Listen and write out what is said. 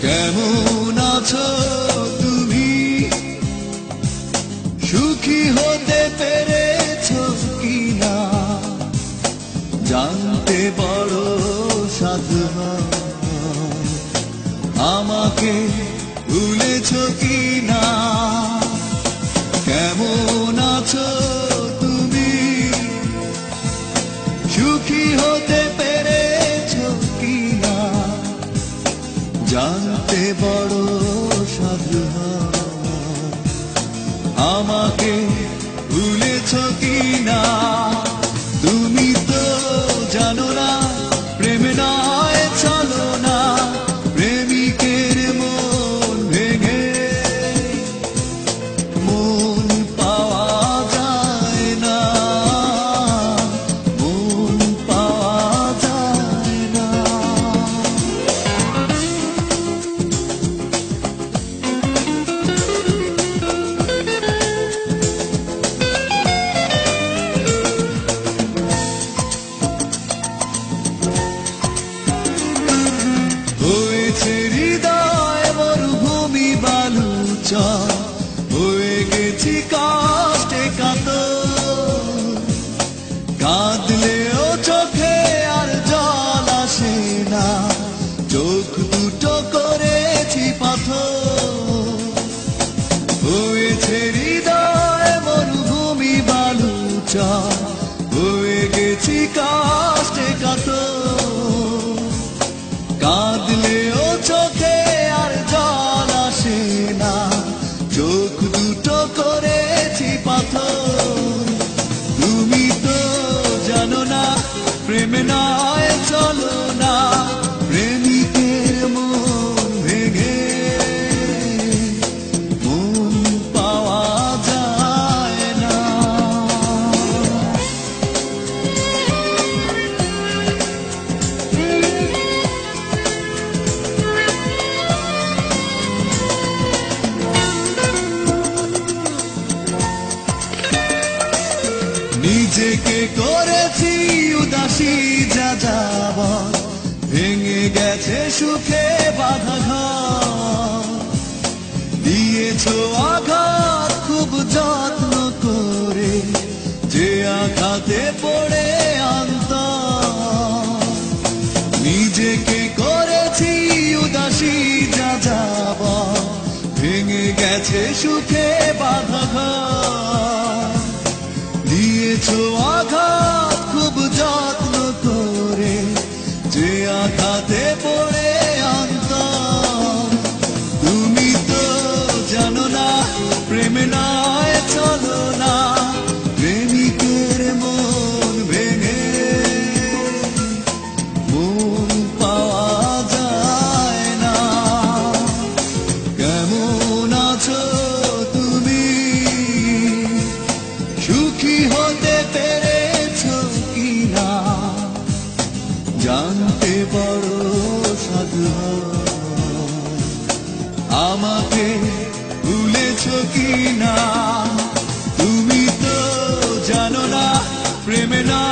কেমন আছো তুমি? সুখী হতে পেরেছ কিনা? জানতে বড় সাধু আমাকে ভুলেছ কিনা? কেমন আছো তুমি? সুখী হতে জানতে বড় সাধু আমাকে ভুলেছ কি না তুমি তো জানো না। হৃদয় মরুভূমি বালুচ। হয়ে গেছি কষ্টে কাত। কাঁদলেও চোখে আর জল আসে না। চোখ দুটো করেছি পাথর। হয়েছে হৃদয় মরুভূমি বালুচ। হয়ে গেছি কষ্টে কাতর কাঁদলেও নিজেকে করেছি উদাসী যা যাব ভেঙে গেছে সুখে বাধা ঘর। দিয়েছ আঘাত, খুব যত্ন করে যে আঘাতে পড়ে আন্ত নিজেকে করেছি উদাসী যা যাব ভেঙে গেছে সুখে বাধা ঘর। দিয়েছ আঘাত খুব যত্ন করে যে আঘাতে জানতে পারো সাধু। আমাকে ভুলেছ কি না তুমি তো জানো না প্রেমে না